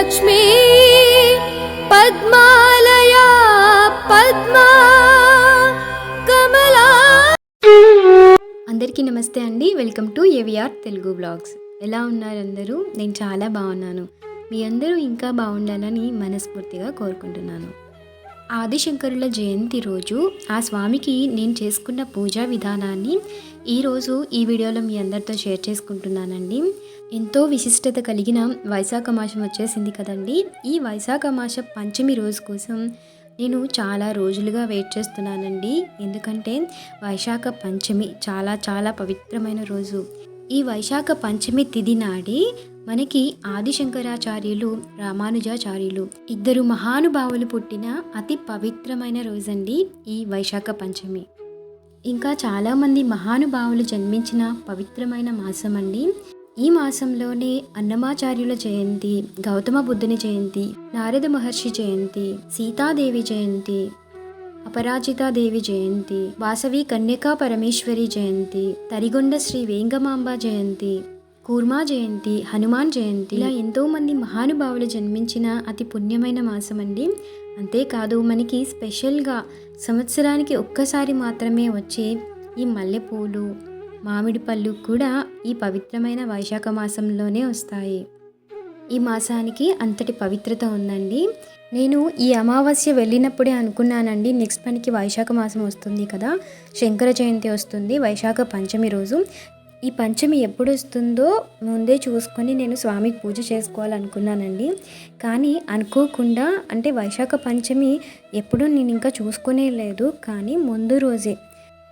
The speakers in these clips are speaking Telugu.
లక్ష్మీ పద్మాలయా పద్మా కమలా అందరికీ నమస్తే అండి. Welcome to AVR Telugu blogs ఎలా ఉన్నారు అందరూ? నేను చాలా బాగున్నాను. మీ అందరూ ఇంకా బాగుండాలని మనస్ఫూర్తిగా కోరుకుంటున్నాను. ఆదిశంకరుల జయంతి రోజు ఆ స్వామికి నేను చేసుకున్న పూజా విధానాన్ని ఈరోజు ఈ వీడియోలో మీ అందరితో షేర్ చేసుకుంటున్నానండి. ఎంతో విశిష్టత కలిగిన వైశాఖ మాసం వచ్చేసింది కదండి. ఈ వైశాఖ మాస పంచమి రోజు కోసం నేను చాలా రోజులుగా వెయిట్ చేస్తున్నానండి. ఎందుకంటే వైశాఖ పంచమి చాలా చాలా పవిత్రమైన రోజు. ఈ వైశాఖ పంచమి తిది నాడి మనకి ఆదిశంకరాచార్యులు రామానుజాచార్యులు ఇద్దరు మహానుభావులు పుట్టిన అతి పవిత్రమైన రోజండి ఈ వైశాఖ పంచమి. ఇంకా చాలామంది మహానుభావులు జన్మించిన పవిత్రమైన మాసం అండి ఈ మాసంలోనే అన్నమాచార్యుల జయంతి గౌతమ బుద్ధుని జయంతి నారద మహర్షి జయంతి సీతాదేవి జయంతి అపరాజితాదేవి జయంతి వాసవి కన్యకా పరమేశ్వరి జయంతి తరిగొండ శ్రీ వేంగమాంబ జయంతి కూర్మా జయంతి హనుమాన్ జయంతి. ఇలా ఎంతోమంది మహానుభావులు జన్మించిన అతి పుణ్యమైన మాసం అండి అంతేకాదు మనకి స్పెషల్గా సంవత్సరానికి ఒక్కసారి మాత్రమే వచ్చే ఈ మల్లెపూలు మామిడి పళ్ళు కూడా ఈ పవిత్రమైన వైశాఖ మాసంలోనే వస్తాయి. ఈ మాసానికి అంతటి పవిత్రత ఉందండి. నేను ఈ అమావాస్య వెళ్ళినప్పుడే అనుకున్నానండి నెక్స్ట్ మనకి వైశాఖ మాసం వస్తుంది కదా శంకర జయంతి వస్తుంది వైశాఖ పంచమి రోజు. ఈ పంచమి ఎప్పుడు వస్తుందో ముందే చూసుకొని నేను స్వామికి పూజ చేసుకోవాలనుకున్నానండి. కానీ అనుకోకుండా అంటే వైశాఖ పంచమి ఎప్పుడూ నేను ఇంకా చూసుకునే లేదు. కానీ ముందు రోజే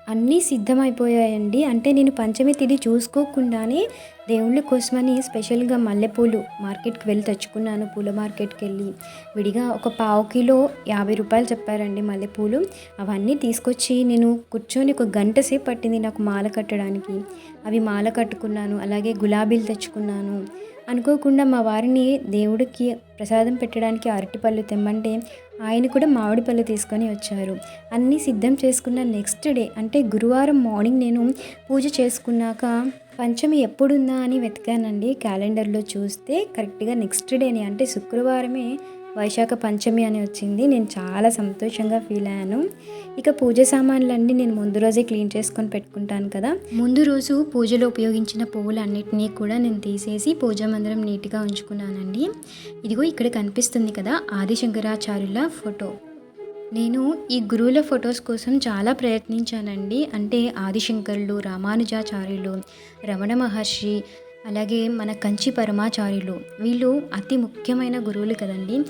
అన్నీ సిద్ధమైపోయాయండి. అంటే నేను పంచమి తిది చూసుకోకుండానే దేవుళ్ళ కోసమని స్పెషల్గా మల్లెపూలు మార్కెట్కి వెళ్ళి తెచ్చుకున్నాను. పూల మార్కెట్కి వెళ్ళి విడిగా ఒక పావు కిలో యాభై రూపాయలు చెప్పారండి మల్లెపూలు. అవన్నీ తీసుకొచ్చి నేను కూర్చొని ఒక గంట సేపు పట్టింది నాకు మాల కట్టడానికి. అవి మాల కట్టుకున్నాను అలాగే గులాబీలు తెచ్చుకున్నాను. అనుకోకుండా మా వారిని దేవుడికి ప్రసాదం పెట్టడానికి అరటిపళ్ళు తెమ్మంటే ఆయన కూడా మామిడి పళ్ళు తీసుకొని వచ్చారు. అన్నీ సిద్ధం చేసుకున్న నెక్స్ట్ డే అంటే గురువారం మార్నింగ్ నేను పూజ చేసుకున్నాక పంచమి ఎప్పుడుందా అని వెతికానండి. క్యాలెండర్లో చూస్తే కరెక్ట్గా నెక్స్ట్ డేని అంటే శుక్రవారమే వైశాఖ పంచమి అని వచ్చింది. నేను చాలా సంతోషంగా ఫీల్ అయ్యాను. ఇక పూజ సామాన్లన్నీ నేను ముందు రోజే క్లీన్ చేసుకొని పెట్టుకుంటాను కదా. ముందు రోజు పూజలో ఉపయోగించిన పువ్వులు అన్నిటినీ కూడా నేను తీసేసి పూజా మందిరం నీట్గా ఉంచుకున్నానండి. ఇదిగో ఇక్కడ కనిపిస్తుంది కదా ఆదిశంకరాచార్యుల ఫోటో. నేను ఈ గురువుల ఫొటోస్ కోసం చాలా ప్రయత్నించానండి. అంటే ఆదిశంకరులు రామానుజాచార్యులు రమణ మహర్షి అలాగే మన కంచి పరమాచార్యులు. వీళ్ళు అతి ముఖ్యమైన గురువులు కదండి.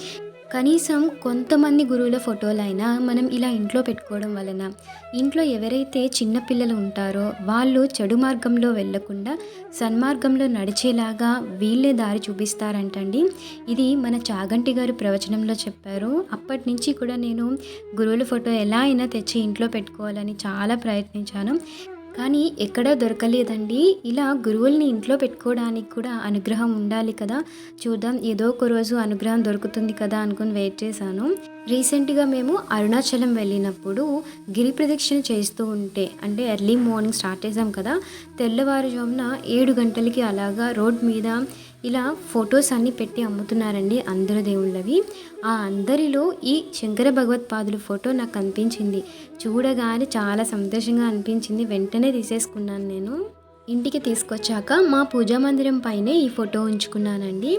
కనీసం కొంతమంది గురువుల ఫోటోలైనా మనం ఇలా ఇంట్లో పెట్టుకోవడం వలన ఇంట్లో ఎవరైతే చిన్నపిల్లలు ఉంటారో వాళ్ళు చెడు మార్గంలో వెళ్ళకుండా సన్మార్గంలో నడిచేలాగా వీళ్ళే దారి చూపిస్తారంటండి. ఇది మన చాగంటి గారు ప్రవచనంలో చెప్పారు. అప్పటి నుంచి కూడా నేను గురువుల ఫోటో ఎలా అయినా తెచ్చి ఇంట్లో పెట్టుకోవాలని చాలా ప్రయత్నించాను. కానీ ఎక్కడా దొరకలేదండి. ఇలా గురువుల్ని ఇంట్లో పెట్టుకోవడానికి కూడా అనుగ్రహం ఉండాలి కదా. చూద్దాం ఏదో ఒక రోజు అనుగ్రహం దొరుకుతుంది కదా అనుకుని వెయిట్ చేశాను. రీసెంట్గా మేము అరుణాచలం వెళ్ళినప్పుడు గిరి ప్రదక్షిణ చేస్తూ ఉంటే అంటే ఎర్లీ మార్నింగ్ స్టార్ట్ చేసాం కదా తెల్లవారుజామున ఏడు గంటలకి అలాగా రోడ్ మీద ఇలా ఫొటోస్ అన్నీ పెట్టి అమ్ముతున్నారండి అందరు దేవుళ్ళవి. ఆ అందరిలో ఈ శంకర భగవత్పాదుల ఫోటో నాకు కనిపించింది చూడగానే చాలా సంతోషంగా అనిపించింది. వెంటనే తీసేసుకున్నాను నేను. ఇంటికి తీసుకొచ్చాక మా పూజా మందిరం పైనే ఈ ఫోటో ఉంచుకున్నానండి.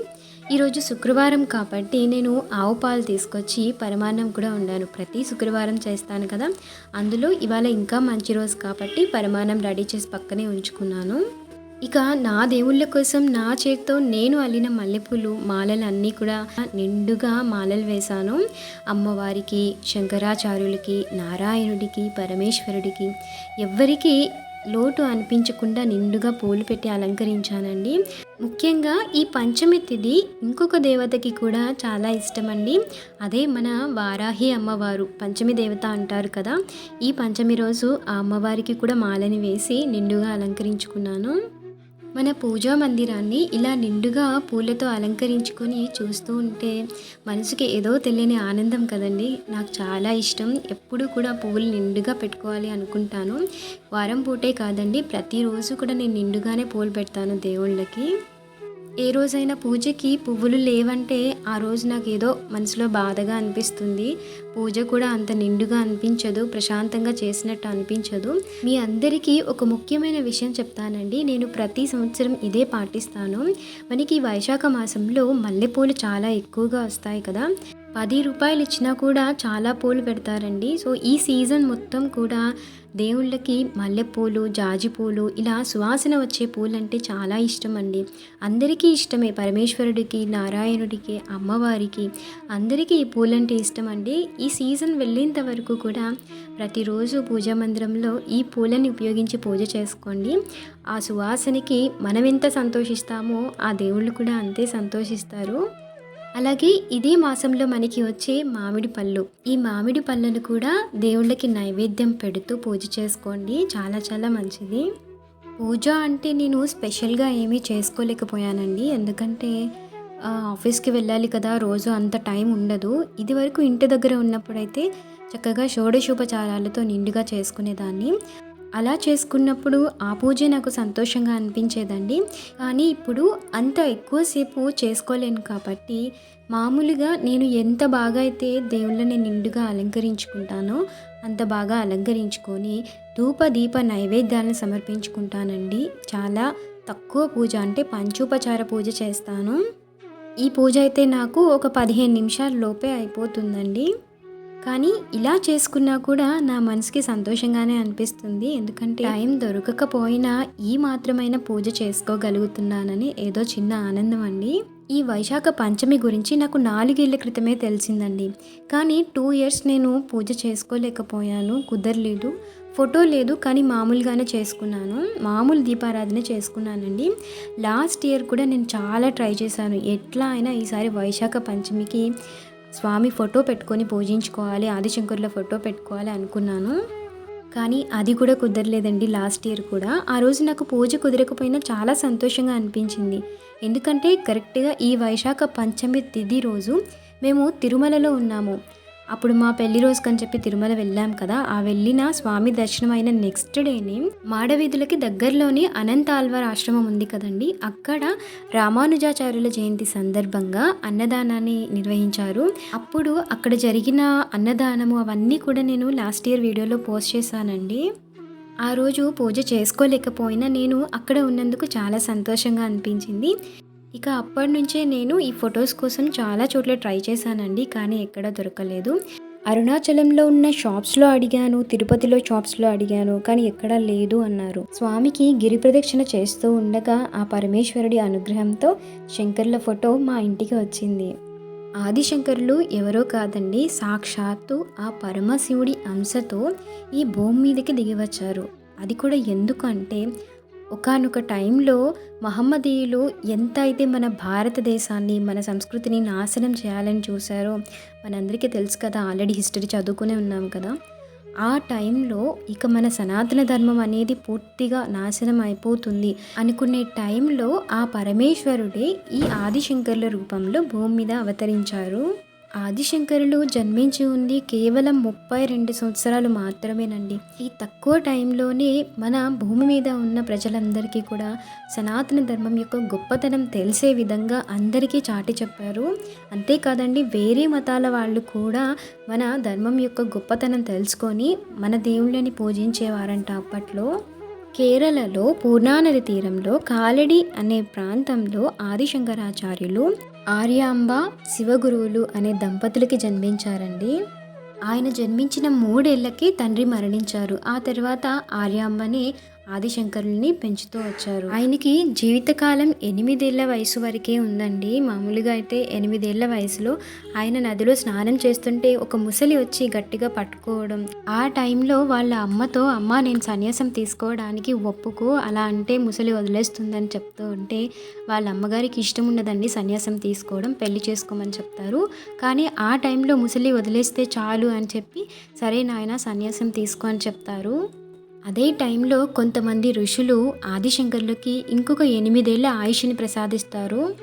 ఈరోజు శుక్రవారం కాబట్టి నేను ఆవు పాలు తీసుకొచ్చి పరమాన్నం కూడా ఉండాను ప్రతి శుక్రవారం చేస్తాను కదా. అందులో ఇవాళ ఇంకా మంచి రోజు కాబట్టి పరమాన్నం రెడీ చేసి పక్కనే ఉంచుకున్నాను. ఇక నా దేవుళ్ళ కోసం నా చేతితో నేను అల్లిన మల్లెపూలు మాలలు అన్నీ కూడా నిండుగా మాలలు వేశాను. అమ్మవారికి శంకరాచార్యులకి నారాయణుడికి పరమేశ్వరుడికి ఎవ్వరికి లోటు అనిపించకుండా నిండుగా పూలు పెట్టి అలంకరించానండి. ముఖ్యంగా ఈ పంచమి తిథి ఇంకొక దేవతకి కూడా చాలా ఇష్టమండి. అదే మన వారాహి అమ్మవారు పంచమి దేవత అంటారు కదా. ఈ పంచమి రోజు ఆ అమ్మవారికి కూడా మాలని వేసి నిండుగా అలంకరించుకున్నాను. మన పూజా మందిరాన్ని ఇలా నిండుగా పూలతో అలంకరించుకొని చూస్తూ ఉంటే మనసుకి ఏదో తెలియని ఆనందం కదండి. నాకు చాలా ఇష్టం. ఎప్పుడు కూడా పువ్వులు నిండుగా పెట్టుకోవాలి అనుకుంటాను. వారం పూటే కాదండి ప్రతిరోజు కూడా నేను నిండుగానే పూలు పెడతాను దేవుళ్ళకి. ఏ రోజైనా పూజకి పువ్వులు లేవంటే ఆ రోజు నాకు ఏదో మనసులో బాధగా అనిపిస్తుంది. పూజ కూడా అంత నిండుగా అనిపించదు ప్రశాంతంగా చేసినట్టు అనిపించదు. మీ అందరికీ ఒక ముఖ్యమైన విషయం చెప్తానండి. నేను ప్రతి సంవత్సరం ఇదే పాటిస్తాను. మనకి వైశాఖ మాసంలో మల్లెపూలు చాలా ఎక్కువగా వస్తాయి కదా. పది రూపాయలు ఇచ్చినా కూడా చాలా పూలు పెడతారండి. సో ఈ సీజన్ మొత్తం కూడా దేవుళ్ళకి మల్లెపూలు జాజిపూలు ఇలా సువాసన వచ్చే పూలు అంటే చాలా ఇష్టం అండి అందరికీ ఇష్టమే. పరమేశ్వరుడికి నారాయణుడికి అమ్మవారికి అందరికీ ఈ పూలంటే ఇష్టం అండి ఈ సీజన్ వెళ్ళేంత వరకు కూడా ప్రతిరోజు పూజా మందిరంలో ఈ పూలని ఉపయోగించి పూజ చేసుకోండి. ఆ సువాసనకి మనం ఎంత సంతోషిస్తామో ఆ దేవుళ్ళు కూడా అంతే సంతోషిస్తారు. అలాగే ఇదే మాసంలో మనకి వచ్చే మామిడి పళ్ళు. ఈ మామిడి పళ్ళను కూడా దేవుళ్ళకి నైవేద్యం పెడుతూ పూజ చేసుకోండి. చాలా చాలా మంచిది. పూజ అంటే నేను స్పెషల్గా ఏమీ చేసుకోలేకపోయానండి. ఎందుకంటే ఆఫీస్కి వెళ్ళాలి కదా రోజు అంత టైం ఉండదు. ఇది వరకు ఇంటి దగ్గర ఉన్నప్పుడైతే చక్కగా షోడశోపచారాలతో నిండుగా చేసుకునేదాన్ని. అలా చేసుకున్నప్పుడు ఆ పూజ నాకు సంతోషంగా అనిపించేదండి. కానీ ఇప్పుడు అంత ఎక్కువసేపు చేసుకోలేను కాబట్టి మామూలుగా నేను ఎంత బాగా అయితే దేవుళ్ళని నిండుగా అలంకరించుకుంటానో అంత బాగా అలంకరించుకొని ధూప దీప నైవేద్యాలను సమర్పించుకుంటానండి. చాలా తక్కువ పూజ అంటే పంచోపచార పూజ చేస్తాను. ఈ పూజ అయితే నాకు ఒక పదిహేను నిమిషాల లోపే అయిపోతుందండి. కానీ ఇలా చేసుకున్నా కూడా నా మనసుకి సంతోషంగానే అనిపిస్తుంది. ఎందుకంటే టైం దొరకకపోయినా ఈ మాత్రమైన పూజ చేసుకోగలుగుతున్నానని ఏదో చిన్న ఆనందం అండి. ఈ వైశాఖ పంచమి గురించి నాకు నాలుగేళ్ళ క్రితమే తెలిసిందండి. కానీ టూ ఇయర్స్ నేను పూజ చేసుకోలేకపోయాను. కుదరలేదు. ఫోటో లేదు కానీ మామూలుగానే చేసుకున్నాను. మామూలు దీపారాధన చేసుకున్నానండి. లాస్ట్ ఇయర్ కూడా నేను చాలా ట్రై చేశాను. ఎట్లా అయినా ఈసారి వైశాఖ పంచమికి స్వామి ఫోటో పెట్టుకొని పూజించుకోవాలి ఆదిశంకరుల ఫోటో పెట్టుకోవాలి అనుకున్నాను. కానీ అది కూడా కుదరలేదండి లాస్ట్ ఇయర్ కూడా. ఆ రోజు నాకు పూజ కుదరకపోయినా చాలా సంతోషంగా అనిపించింది. ఎందుకంటే కరెక్ట్గా ఈ వైశాఖ పంచమి తిది రోజు మేము తిరుమలలో ఉన్నాము. అప్పుడు మా పెళ్ళి రోజుకని చెప్పి తిరుమల వెళ్ళాం కదా. ఆ వెళ్ళిన స్వామి దర్శనం అయిన నెక్స్ట్ డేని మాడవీధులకి దగ్గరలోని అనంత ఆల్వార్ ఆశ్రమం ఉంది కదండి. అక్కడ రామానుజాచార్యుల జయంతి సందర్భంగా అన్నదానాన్ని నిర్వహించారు. అప్పుడు అక్కడ జరిగిన అన్నదానము అవన్నీ కూడా నేను లాస్ట్ ఇయర్ వీడియోలో పోస్ట్ చేశానండి. ఆ రోజు పూజ చేసుకోలేకపోయినా నేను అక్కడ ఉన్నందుకు చాలా సంతోషంగా అనిపించింది. ఇక అప్పటి నుంచే నేను ఈ ఫొటోస్ కోసం చాలా చోట్ల ట్రై చేశానండి కానీ ఎక్కడ దొరకలేదు. అరుణాచలంలో ఉన్న షాప్స్లో అడిగాను తిరుపతిలో షాప్స్లో అడిగాను కానీ ఎక్కడా లేదు అన్నారు. స్వామికి గిరి ప్రదక్షిణ చేస్తూ ఉండగా ఆ పరమేశ్వరుడి అనుగ్రహంతో శంకర్ల ఫోటో మా ఇంటికి వచ్చింది. ఆదిశంకరులు ఎవరో కాదండి సాక్షాత్తు ఆ పరమశివుడి అంశతో ఈ భూమి మీదకి దిగివచ్చారు అది కూడా ఎందుకంటే ఒకానొక టైంలో మహమ్మదీయులు ఎంత అయితే మన భారతదేశాన్ని మన సంస్కృతిని నాశనం చేయాలని చూశారో మనందరికీ తెలుసు కదా ఆల్రెడీ హిస్టరీ చదువుకునే ఉన్నాం కదా. ఆ టైంలో ఇక మన సనాతన ధర్మం అనేది పూర్తిగా నాశనం అయిపోతుంది అనుకునే టైంలో ఆ పరమేశ్వరుడే ఈ ఆదిశంకర్ల రూపంలో భూమి మీద అవతరించారు. ఆదిశంకరులు జన్మించి ఉంది కేవలం ముప్పై రెండు సంవత్సరాలు మాత్రమేనండి. ఈ తక్కువ టైంలోనే మన భూమి మీద ఉన్న ప్రజలందరికీ కూడా సనాతన ధర్మం యొక్క గొప్పతనం తెలిసే విధంగా అందరికీ చాటి చెప్పారు. అంతేకాదండి వేరే మతాల వాళ్ళు కూడా మన ధర్మం యొక్క గొప్పతనం తెలుసుకొని మన దేవుళ్ళని పూజించేవారంట అప్పట్లో. కేరళలో పూర్ణానది తీరంలో కాలడి అనే ప్రాంతంలో ఆదిశంకరాచార్యులు ఆర్యాంబ శివగురువులు అనే దంపతులకి జన్మించారండి. ఆయన జన్మించిన మూడేళ్ళకి తండ్రి మరణించారు. ఆ తర్వాత ఆర్యాంబని ఆదిశంకరుల్ని పెంచుతూ వచ్చారు. ఆయనకి జీవితకాలం ఎనిమిదేళ్ళ వయసు వరకే ఉందండి. మామూలుగా అయితే ఎనిమిదేళ్ళ వయసులో ఆయన నదిలో స్నానం చేస్తుంటే ఒక ముసలి వచ్చి గట్టిగా పట్టుకోవడం ఆ టైంలో వాళ్ళ అమ్మతో అమ్మ నేను సన్యాసం తీసుకోవడానికి ఒప్పుకో అలా అంటే ముసలి వదిలేస్తుందని చెప్తూ ఉంటే వాళ్ళ అమ్మగారికి ఇష్టం ఉండదండి సన్యాసం తీసుకోవడం పెళ్ళి చేసుకోమని చెప్తారు. కానీ ఆ టైంలో ముసలి వదిలేస్తే చాలు అని చెప్పి సరే నాయన సన్యాసం తీసుకో అని చెప్తారు. అదే టైంలో కొంతమంది ఋషులు ఆదిశంకర్లకి ఇంకొక ఎనిమిదేళ్ళ ఆయుష్ని ప్రసాదిస్తారు.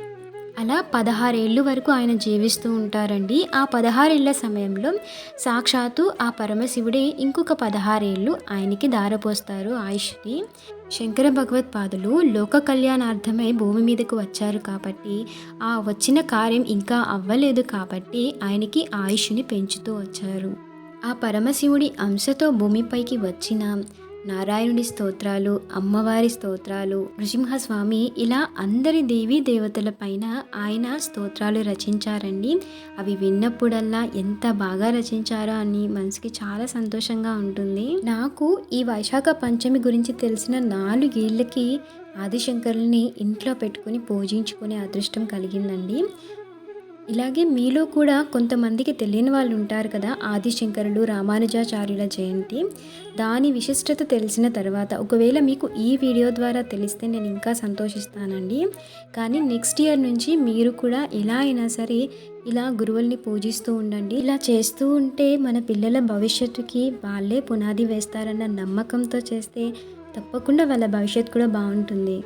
అలా పదహారేళ్ళు వరకు ఆయన జీవిస్తూ ఉంటారండి. ఆ పదహారేళ్ళ సమయంలో సాక్షాత్తు ఆ పరమశివుడే ఇంకొక పదహారేళ్ళు ఆయనకి దారపోస్తారు ఆయుష్ని. శంకర భగవత్పాదులు లోక కళ్యాణార్థమై భూమి మీదకు వచ్చారు కాబట్టి ఆ వచ్చిన కార్యం ఇంకా అవ్వలేదు కాబట్టి ఆయనకి ఆయుష్ని పెంచుతూ వచ్చారు. ఆ పరమశివుడి అంశతో భూమిపైకి వచ్చిన నారాయణుడి స్తోత్రాలు అమ్మవారి స్తోత్రాలు నృసింహస్వామి ఇలా అందరి దేవీ దేవతల పైన ఆయన స్తోత్రాలు రచించారండి. అవి విన్నప్పుడల్లా ఎంత బాగా రచించారో అని మనసుకి చాలా సంతోషంగా ఉంటుంది. నాకు ఈ వైశాఖ పంచమి గురించి తెలిసిన నాలుగేళ్ళకి ఆదిశంకరుల్ని ఇంట్లో పెట్టుకుని పూజించుకునే అదృష్టం కలిగిందండి. ఇలాగే మీలో కూడా కొంతమందికి తెలియని వాళ్ళు ఉంటారు కదా ఆదిశంకరులు రామానుజాచార్యుల జయంతి. దాని విశిష్టత తెలిసిన తర్వాత ఒకవేళ మీకు ఈ వీడియో ద్వారా తెలిస్తే నేను ఇంకా సంతోషిస్తానండి. కానీ నెక్స్ట్ ఇయర్ నుంచి మీరు కూడా ఎలా అయినా సరే ఇలా గురువుల్ని పూజిస్తూ ఉండండి. ఇలా చేస్తూ ఉంటే మన పిల్లల భవిష్యత్తుకి వాళ్ళే పునాది వేస్తారన్న నమ్మకంతో చేస్తే తప్పకుండా వాళ్ళ భవిష్యత్తు కూడా బాగుంటుంది.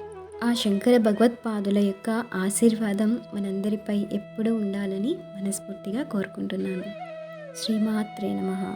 ఆ శంకర భగవత్పాదుల యొక్క ఆశీర్వాదం మనందరిపై ఎప్పుడూ ఉండాలని మనస్ఫూర్తిగా కోరుకుంటున్నాను. శ్రీమాత్రే నమ.